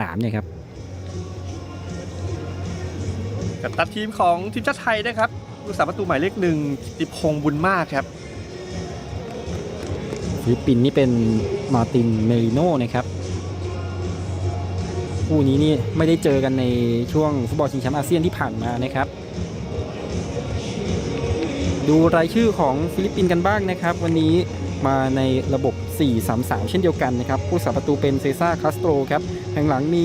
สามเนี่ยครับกับตัดทีมของทีมชาติไทยนะครับลูกสาวประตูหมายเลขหนึ่งกิติพงษ์บุญมากครับฟิลิปปินส์นี่เป็นมาร์ตินเมริโน่นะครับคู่นี้นี่ไม่ได้เจอกันในช่วงฟุตบอลชิงแชมป์อาเซียนที่ผ่านมานะครับ ดูรายชื่อของฟิลิปปินส์กันบ้างนะครับ วันนี้มาในระบบ 4-3-3 เช่นเดียวกันนะครับ ผู้สาประตูเป็นเซซ่าคาสโตรครับ แห่งหลังมี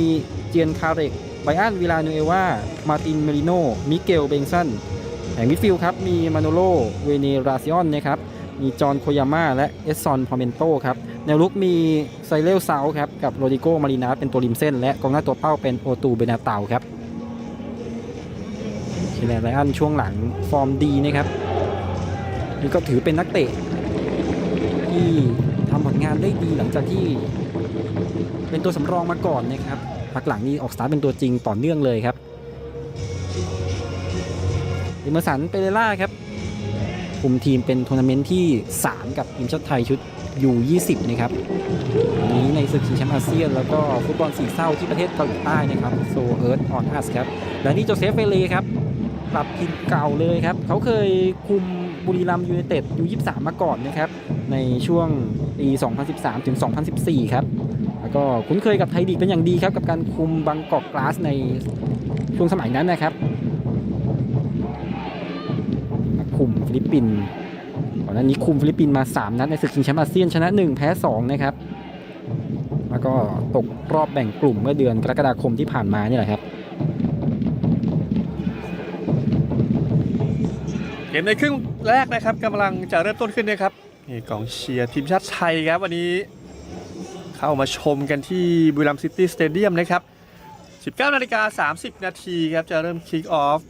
เจียนคาเรกไบอันวิลาโนเอวามาตินเมริโน มิเกลเบงซันแห่งมิดฟิลด์ครับ มีมาโนโล เวเนราซิออนนะครับ มีจอห์นโคยาม่าและเอสซอนพอเมนโตครับ แนวลุกมีไซเลลเซาครับ กับโรดิโกมารินาเป็นตัวริมเส้น และกองหน้าตัวเป้าเป็นโอตูเบนาเตาครับเคแลนไรอันช่วงหลังฟอร์มดีนะครับนี่ก็ถือเป็นนักเตะที่ทำผลงานได้ดีหลังจากที่ เป็นตัวสำรองมาก่อนนะครับพักหลังนี้ออกสตาร์ทเป็นตัวจริงต่อเนื่องเลยครับดิเมอร์สันเปเรล่าครับคุมทีมเป็นทัวร์นาเมนต์ที่ 3 กับทีมชาติไทยชุด U20 นะครับนี้ในศึกชิงแชมป์อาเซียน แล้วก็ฟุตบอลสีเศร้าที่ประเทศเกาหลีใต้นะครับโซเอิร์ธออนอัสครับและนี่โจเซฟเฟเลครับกลับทีมเก่าเลยครับ เขาเคยคุมบุรีรัมย์ยูไนเต็ด U23 มาก่อนนะครับ ในช่วงปี 2013 ถึง 2014 ครับ ก็คุ้นเคยกับไทยลีกเป็นอย่างดีครับ กับการคุมบางกอกกลาสในช่วงสมัยนั้นนะครับคุมฟิลิปปินส์ก่อนหน้านี้คุมฟิลิปปินส์มา 3 นัดในศึกชิงแชมป์อาเซียนชนะ 1 แพ้ 2 นะครับ แล้วก็ตกรอบแบ่งกลุ่มเมื่อเดือนกรกฎาคมที่ผ่านมานี่แหละครับ เกมในครึ่งแรกนะครับกำลังจะเริ่มต้นขึ้นนะครับนี่กองเชียร์ทีมชาติไทยครับวันนี้ เข้ามาชมกันที่บุรีรัมย์ซิตี้สเตเดียมนะครับ 19นาฬิกา30 นาทีครับจะเริ่มคิกออฟ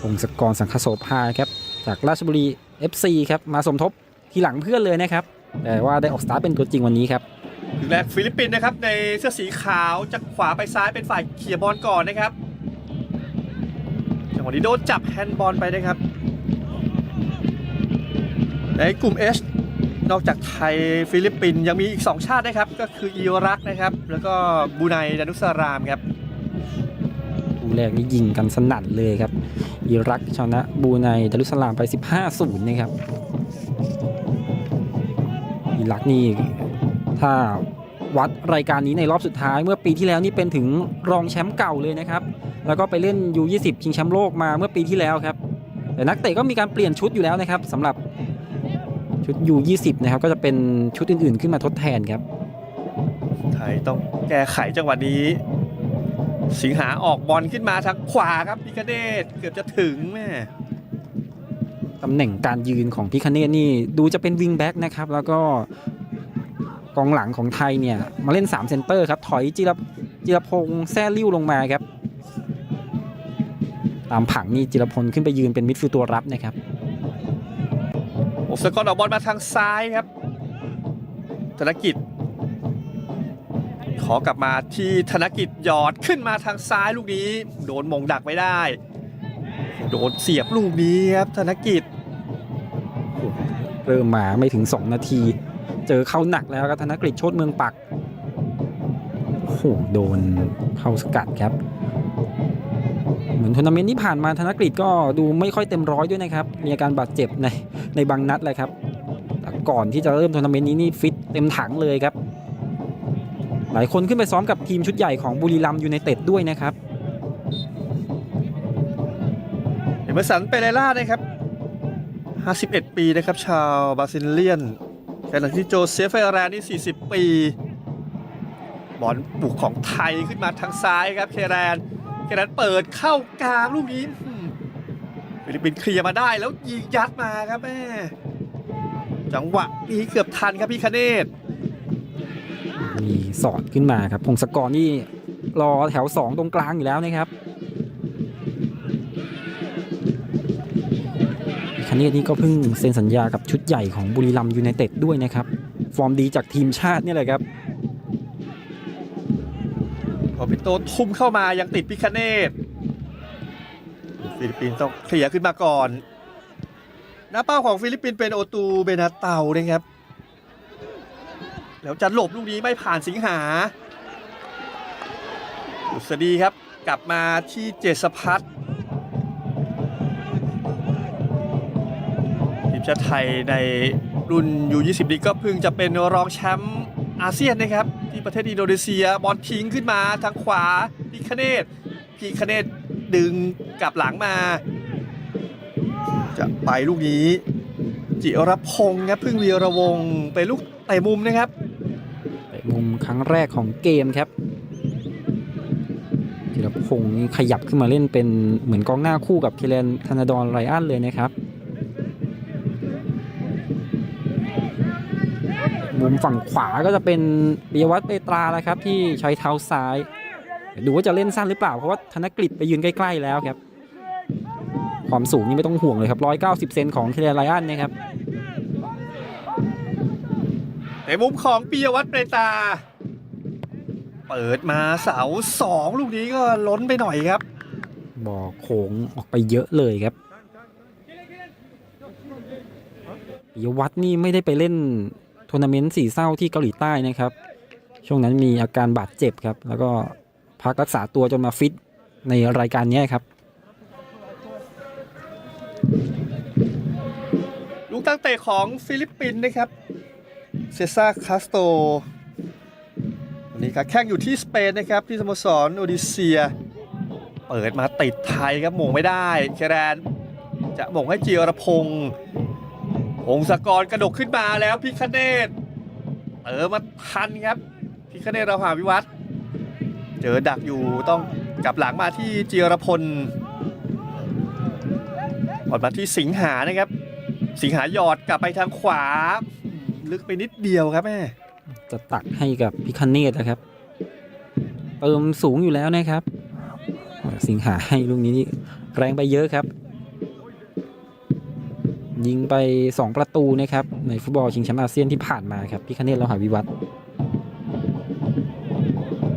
พงศกรสังคโสภาครับจากราชบุรี FC ครับมาสมทบทีหลังเพื่อนเลยนะครับแต่ว่าได้ออกสตาร์ทเป็นตัวจริงวันนี้ครับถึงแรกฟิลิปปินส์นะครับในเสื้อสีขาวจากขวาไปซ้ายเป็นฝ่ายเขี่ยบอลก่อนนะครับจังหวะนี้โดนจับแฮนด์บอลไปนะครับในกลุ่ม H นอกจากไทยฟิลิปปินส์ยังมีอีก 2 ชาตินะครับ ก็คืออิรักนะครับ แล้วก็บูไนดานุสรามครับคู่แรกนี่ยิงกันสนั่นเลยครับ อิรักชนะบูไนดารุสลามไป 15-0นะครับ อิรักนี่ถ้าวัดรายการนี้ในรอบสุดท้ายเมื่อปีที่แล้วนี่เป็นถึงรองแชมป์เก่าเลยนะครับ แล้วก็ไปเล่น U20 ชิงแชมป์โลกมาเมื่อปีที่แล้วครับ แต่นักเตะก็มีการเปลี่ยนชุดอยู่แล้วนะครับสำหรับ ชุด U20 นะครับ ก็จะเป็นชุดอื่น ๆ ขึ้นมาทดแทนครับ ไทยต้องแก้ไขจังหวะนี้ สิงหาออกบอลขึ้นมาทางขวาครับพิคเนตเกือบจะถึงแม่ตำแหน่งการยืนของพิคเนตนี่ดูจะเป็นวิงแบ็กนะครับ แล้วก็กองหลังของไทยเนี่ย มาเล่น 3 เซนเตอร์ครับ ถอยจิรจิรพงษ์แซ่ลิ้วลงมาครับ ตามผังนี่จิรพลขึ้นไปยืนเป็นมิดฟิลด์ตัวรับนะครับโอสกอนออกบอลมาทางซ้ายครับธนกิจ ขอกลับมาที่ธนกิจหยอดขึ้นมาทางซ้ายลูกนี้ โดนมงดักไม่ได้ โดนเสียบลูกนี้ครับธนกิจเริ่มมาไม่ถึง 2 นาที เจอเข้าหนักแล้วครับธนกฤษโชดเมืองปักโอ้โหโดนเข้าสกัดครับ เหมือนทัวร์นาเมนต์ที่ผ่านมาธนกฤษก็ดูไม่ค่อยเต็มร้อยด้วยนะครับ มีอาการบาดเจ็บในในบางนัดเลยครับก่อนที่จะเริ่มทัวร์นาเมนต์นี้นี่ฟิตเต็มถังเลยครับ หลายคนขึ้นไปซ้อมกับทีมชุดใหญ่ของบุรีรัมย์ยูไนเต็ดด้วยนะครับเอเมอร์สันเปเรล่านะครับ 51 ปีนะครับ ชาวบราซิเลียนขณะที่โจเซฟเฟอร์แรนนี่ 40 ปี บอลบุกของไทยขึ้นมาทางซ้ายครับ เคแรน เคแรนเปิดเข้ากลางลูกนี้ฟิลิปปินส์เคลียร์มาได้แล้วยิงยัดมาครับแม่จังหวะนี้เกือบทันครับพี่คเนตมีสอดขึ้นมาครับพงศกรนี่รอแถว2ตรงกลางอยู่แล้วนะครับคเนตนี่ก็เพิ่งเซ็นสัญญากับชุดใหญ่ของบุรีรัมยูไนเต็ดด้วยนะครับ ฟอร์มดีจากทีมชาตินี่แหละครับ อปิโตทุ่มเข้ามายังติดพิคเนตฟิลิปปินส์ต้องเคลียร์ขึ้นมาก่อน หน้าเป้าของฟิลิปปินส์เป็นโอตูเบนาเตานะครับ แล้วจะหลบลูกนี้ไม่ผ่านสิงหาดุษฎีครับกลับมาที่เจษพัฒน์ทีมชาติไทยในรุ่นยู20นี้ก็เพิ่งจะเป็นรองแชมป์อาเซียนนะครับ ที่ประเทศอินโดนีเซียบอลทิ้งขึ้นมาทางขวาพีคเนตพีคเนตดึงกลับหลังมา จะไปลูกนี้ จิรพงศ์ครับพึ่งวีระวงศ์เป็นลูกเตะมุมนะครับเตะมุมครั้งแรกของเกมครับจิรพงศ์นี่ขยับขึ้นมาเล่นเป็นเหมือนกองหน้าคู่กับเคเลนธนาดอนไรอันเลยนะครับ มุมฝั่งขวาก็จะเป็นปิยวัฒน์เปตราแล้วครับ ที่ใช้เท้าซ้ายเดี๋ยวดูว่าจะเล่นสั้นหรือเปล่าเพราะว่าธนกฤษไปยืนใกล้ๆแล้วครับ ความสูงนี่ไม่ต้องห่วงเลยครับ 190 เซนของเคเลนไรอันนะครับในมุมของปิยวัฒน์เปรตาเปิดมาเสาสองลูกนี้ก็ล้นไปหน่อยครับบ่อโค้งออกไปเยอะเลยครับปิยวัฒน์นี่ไม่ได้ไปเล่น ทัวร์นาเมนต์สี่เศร้าที่เกาหลีใต้นะครับ ช่วงนั้นมีอาการบาดเจ็บครับ แล้วก็พักรักษาตัวจนมาฟิตในรายการนี้ครับลูกตั้งเตะของฟิลิปปินส์นะครับ เซซ่าคาสโตวันนี้ครับแข่งอยู่ที่สเปนนะครับ ที่สโมสรโอดิเซีย เปิดมาติดไทยครับหมงไม่ได้แครนจะหม่งให้จีรพงศ์ พงศกรกระดกขึ้นมาแล้วพิคเนตเออมาทันครับ พิคเนตเราหาวิวัฒเจอดักอยู่ต้องกลับหลังมาที่เจียรพลบอลมาที่สิงหานะครับ สิงหาหยอดกลับไปทางขวา ลึกไปนิดเดียวครับแม่จะตักให้กับพิคันเนตนะครับเติมสูงอยู่แล้วนะครับ สิงหาให้ลูกนี้นี่แรงไปเยอะครับ ยิงไป 2 ประตูนะครับในฟุตบอลชิงแชมป์อาเซียนที่ผ่านมาครับพิคันเนตเราหาวิวัฒน์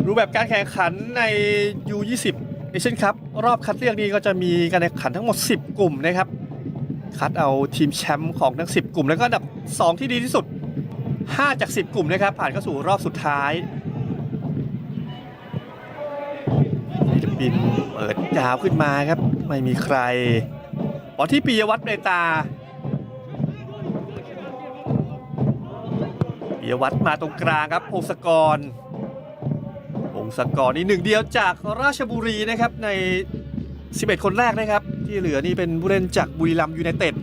รูปแบบการแข่งขันใน U20 เอเชียนคัพรอบคัดเลือกนี้ก็จะมีการแข่งขันทั้งหมด 10 กลุ่มนะครับ คัดเอาทีมแชมป์ของทั้ง 10 กลุ่ม แล้วก็อันดับ 2 ที่ดีที่สุด 5 จาก 10 กลุ่มนะครับ ผ่านเข้าสู่รอบสุดท้ายฟิลิปปินส์เปิดยาวขึ้นมาครับ ไม่มีใครบอลที่ปียวัฒน์เปรตา ปียวัฒน์มาตรงกลางครับพงศกรพงศกรนี่หนึ่งเดียวจากราชบุรีนะครับใน 11 คนแรกนะครับ ที่เหลือนี่เป็นผู้เล่นจากบุรีรัมย์ยูไนเต็ด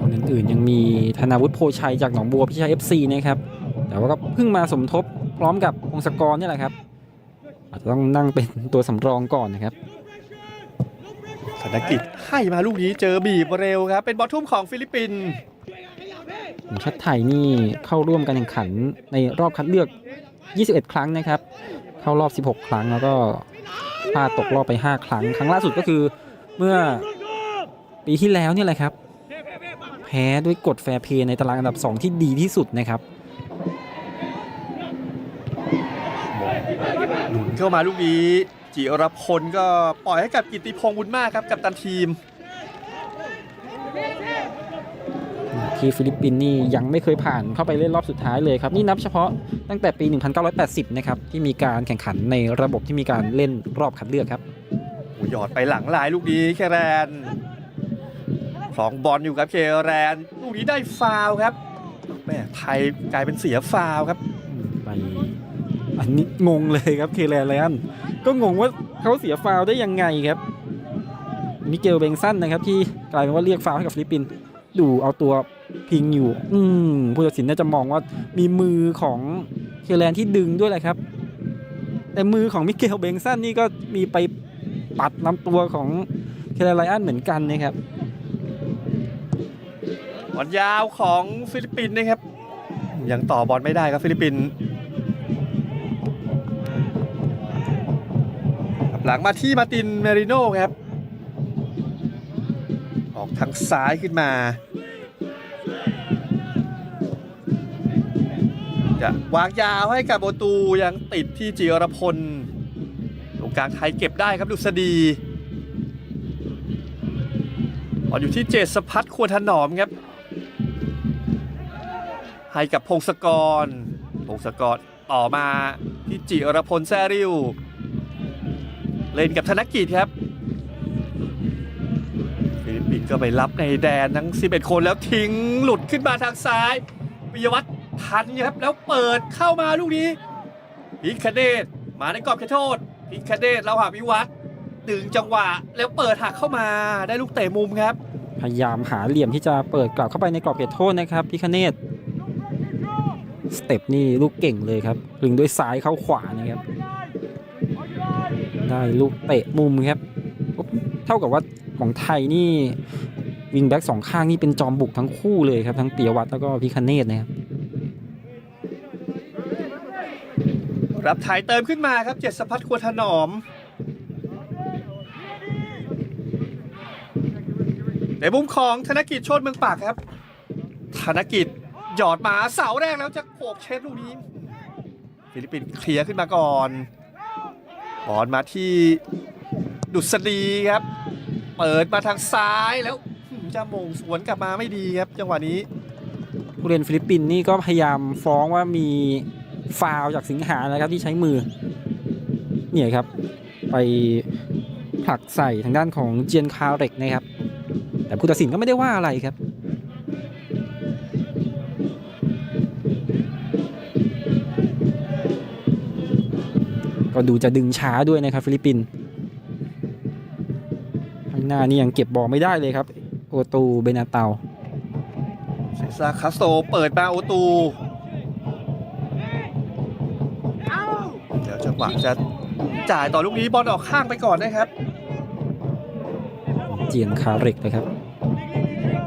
คนอื่นๆยังมีธนาวุฒิโพชัยจากหนองบัวพิชัย FC นะครับ แต่ว่าก็เพิ่งมาสมทบพร้อมกับพงศกรเนี่ยแหละครับอาจจะต้องนั่งเป็นตัวสำรองก่อนนะครับธนกิจให้มาลูกนี้เจอบีบเร็วครับ เป็นบอลทุ่มของฟิลิปปินส์ ทีมชาติไทยนี่เข้าร่วมการแข่งขันในรอบคัดเลือก 21 ครั้งนะครับ เข้ารอบ 16 ครั้งแล้วก็พลาดตกรอบไป 5 ครั้ง ครั้งล่าสุดก็คือเมื่อปีที่แล้วเนี่ยแหละครับ แพ้ด้วยกฎแฟร์เพย์ในตารางอันดับ 2 ที่ดีที่สุดนะครับหนุนเข้ามาลูกนี้จิรพลก็ปล่อยให้กับกิติพงษ์บุญมากครับกับตันทีม ที่ฟิลิปปินส์นี่ยังไม่เคยผ่านเข้าไปเล่นรอบสุดท้ายเลยครับ นี่นับเฉพาะตั้งแต่ปี 1980 นะครับ ที่มีการแข่งขันในระบบที่มีการเล่นรอบคัดเลือกครับโอ้หยอดไปหลังลายลูกนี้แคแรนคลองบอลอยู่กับเคแรนลูกนี้ได้ฟาวล์ครับแม่ไทยกลายเป็นเสียฟาวล์ครับไปอันนี้งงเลยครับเคแลนไลอันก็งงว่าเขาเสียฟาวล์ได้ยังไงครับมิเกลเบงซันนะครับที่กลายเป็นว่าเรียกฟาวล์ให้กับฟิลิปปินส์ดูเอาตัว พิงอยู่ อืมผู้ตัดสินน่าจะมองว่ามีมือของเคแลนที่ดึงด้วยแหละครับ แต่มือของมิเกลเบงซันนี่ก็มีไปปัดลำตัวของเคแลนไลอันเหมือนกันนะครับบอลยาวของฟิลิปปินส์นะครับ ยังต่อบอลไม่ได้ครับฟิลิปปินส์หลังมาที่มาตินเมริโน่ครับ ออกทางซ้ายขึ้นมา จะวางยาวให้กับโบตูยังติดที่จิรพลตรงกลางไทยเก็บได้ครับดุษฎีบอลอยู่ที่เจษพัฒน์ควรถนอมครับ ให้กับพงศกร พงศกรต่อมาที่จิรพลแซริว เล่นกับธนกิจครับฟิลิปปินส์ก็ไปรับในแดนทั้ง 11 คนแล้วทิ้งหลุดขึ้นมาทางซ้ายปิยวัฒน์ ทันครับแล้วเปิดเข้ามาลูกนี้พิคเดชมาในกรอบเขตโทษพิคเดชเราหาวิวัฒน์ดึงจังหวะ แล้วเปิดหักเข้ามาได้ลูกเตะมุมครับ พยายามหาเหลี่ยมที่จะเปิดกลับเข้าไปในกรอบเขตโทษนะครับพิคเนตสเต็ปนี่ลูกเก่งเลยครับลึงด้วยซ้ายเข้าขวานะครับ ได้ลูกเตะมุมครับ เท่ากับว่าของไทยนี่วิงแบ็กสองข้างนี่เป็นจอมบุกทั้งคู่เลยครับ ทั้งเปียวัตแล้วก็พิคเนตนะครับ รับถ่ายเติมขึ้นมาครับ เจ็ดสพัฒน์ควรถนอม ในมุมของธนกิจโชดเมืองปากครับ ธนกิจหยอดมาเสาแรกแล้วจะโขกเช็ดลูกนี้ ฟิลิปปินส์เคลียร์ขึ้นมาก่อนบอลมาที่ดุษฎีครับ เปิดมาทางซ้ายแล้วจะมงสวนกลับมาไม่ดีครับ จังหวะนี้ผู้เล่นฟิลิปปินส์นี่ก็พยายามฟ้องว่ามี ฟาวจากสิงหานะครับที่ใช้มือ เนี่ยครับ ไปผลักใส่ทางด้านของเจียนคาเร็กนะครับ แต่ผู้ตัดสินก็ไม่ได้ว่าอะไรครับก็ดูจะดึงช้าด้วยนะครับฟิลิปปินส์ข้างหน้านี่ยังเก็บบอลไม่ได้เลยครับ โอตูเบนาเตาเซซาคาสโตเปิดมาโอตู งหวะจะจ่ายต่อลูกนี้บอลออกข้างไปก่อนนะครับ เจียนคาเร็กนะครับ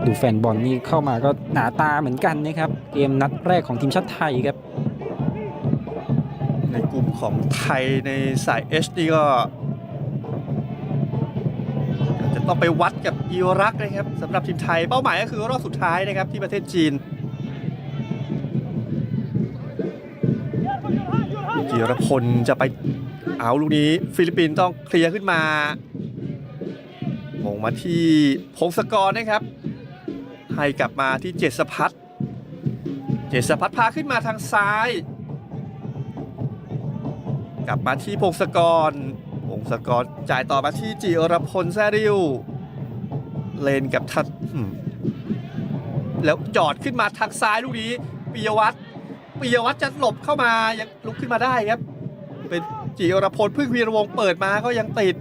ดูแฟนบอลนี่เข้ามาก็หนาตาเหมือนกันนะครับ เกมนัดแรกของทีมชาติไทยครับ ในกลุ่มของไทยในสาย H นี่ก็ จะต้องไปวัดกับอิรักนะครับสำหรับทีมไทยเป้าหมายก็คือรอบสุดท้ายนะครับที่ประเทศจีน จิรพลจะไปเอาลูกนี้ ฟิลิปปินส์ต้องเคลียร์ขึ้นมามงมาที่พงศกรนะครับ ให้กลับมาที่เจษพัฒเจษพัฒพาขึ้นมาทางซ้าย กลับมาที่พงศกรพงศกรจ่ายต่อมาที่จิรพลแซริวเลนกับทัดแล้วจอดขึ้นมาทางซ้ายลูกนี้ปิยวัฒน์ ปิยวัฒน์จะหลบเข้ามายังลุกขึ้นมาได้ครับ เป็นจิรพลพึ่งวีรวงศ์เปิดมาก็ยังติด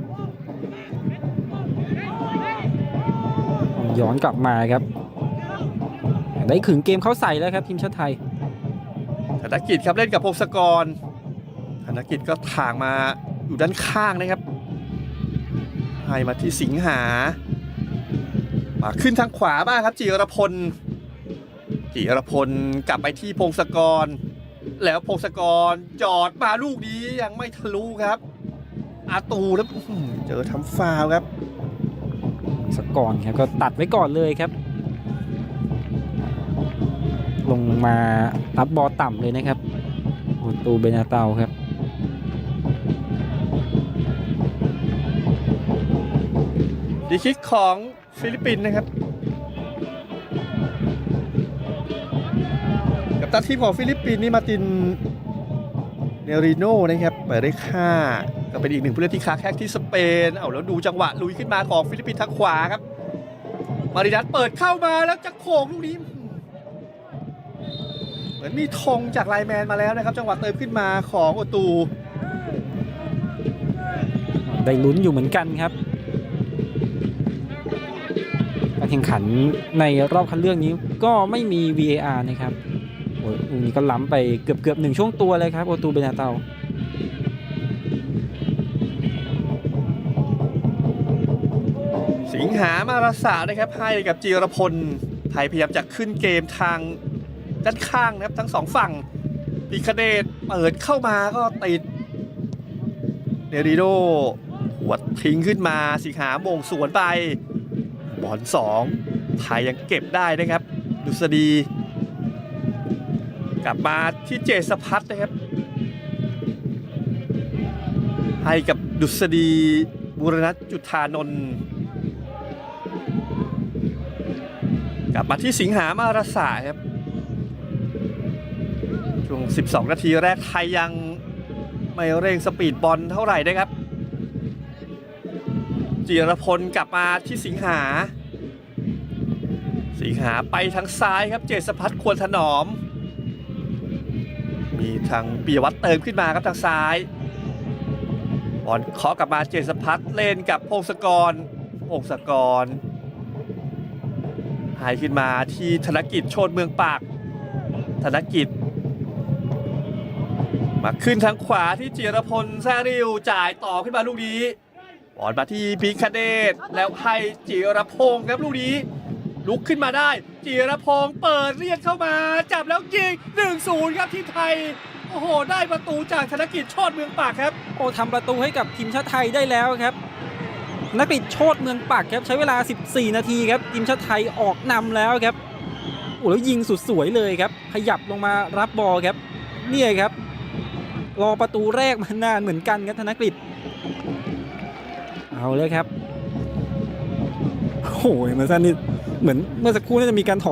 ย้อนกลับมาครับ ได้ขึงเกมเข้าใส่แล้วครับทีมชาติไทยธนกิจครับเล่นกับพงศกรธนกิจก็ถ่างมาอยู่ด้านข้างนะครับให้มาที่สิงหามาขึ้นทางขวาบ้างครับจิรพล จิรพลกลับไปที่พงศกร แล้วพงศกรจอดมาลูกนี้ยังไม่ทะลุครับ อาตูแล้วอื้อหือเจอทำฟาวล์ครับ สกอร์ครับก็ตัดไว้ก่อนเลยครับ ลงมารับบอลต่ำเลยนะครับโอตูเบนาเตาครับดีคิกของฟิลิปปินส์นะครับ ตันทีมของฟิลิปปินส์นี่มาตินเนริโนนะครับเปิดได้ค่าก็เป็นอีกหนึ่งผู้เล่นที่ค้าแข้งที่สเปน เอาแล้วดูจังหวะลุยขึ้นมาของฟิลิปปินส์ทางขวาครับมาริดัสเปิดเข้ามาแล้วจะโขกลูกนี้ เหมือนมีธงจากไลแมนมาแล้วนะครับ จังหวะเติมขึ้นมาของโอตูได้ลุ้นอยู่เหมือนกันครับการแข่งขันในรอบคัดเลือกนี้ก็ไม่มี VAR นะครับ โอ้ยลูกนี้ก็ล้ำไปเกือบเกือบหนึ่งช่วงตัวเลยครับโอตูเบนาเตาสิงหามาราสานะครับ ให้กับจีรพล ไทยพยายามจะขึ้นเกมทางด้านข้างนะครับทั้งสองฝั่งปีคเดชเปิดเข้ามาก็ติดเนริโดหัวดทิ้งขึ้นมาสิงหาโมงสวนไปบอลสองไทยยังเก็บได้นะครับ ดุษฎี กลับมาที่เจษพัฒน์นะครับ ให้กับดุษฎีบุรณัจุธานนท์กลับมาที่สิงหามารสาครับช่วง 12 นาทีแรกไทยยังไม่เร่งสปีดบอลเท่าไหร่นะครับ จิรพลกลับมาที่สิงหา สิงหาไปทางซ้ายครับเจษพัฒน์ควรถนอม มีทางปียวัฒน์เติมขึ้นมาครับทางซ้ายบอลเคาะกลับมาเจษพัฒน์เล่นกับพงศกรพงศกรหายขึ้นมาที่ธนกิจโชดเมืองปาก ธนกิจ มาขึ้นทางขวาที่จิรพลแซริวจ่ายต่อขึ้นมาลูกนี้บอลมาที่พิคเดชแล้วให้จิรพงศ์ครับลูกนี้ ลุกขึ้นมาได้ จิรพงศ์เปิดเรียกเข้ามา จับแล้วยิง1-0ครับที่ไทย โอ้โห ได้ประตูจากธนกิจโชดเมืองปากครับ โอ้ทำประตูให้กับทีมชาติไทยได้แล้วครับนักบิดโชดเมืองปักครับใช้เวลา 14 นาทีครับทีมชาติไทยออกนำแล้วครับโอ้แล้วยิงสุดสวยเลยครับ ขยับลงมารับบอลครับ เนี่ยครับ รอประตูแรกมานานเหมือนกันครับธนกฤษเอาเลยครับโอ้โหเมื่อสันนี่ เหมือนเมื่อสักครู่น่าจะมีการถอด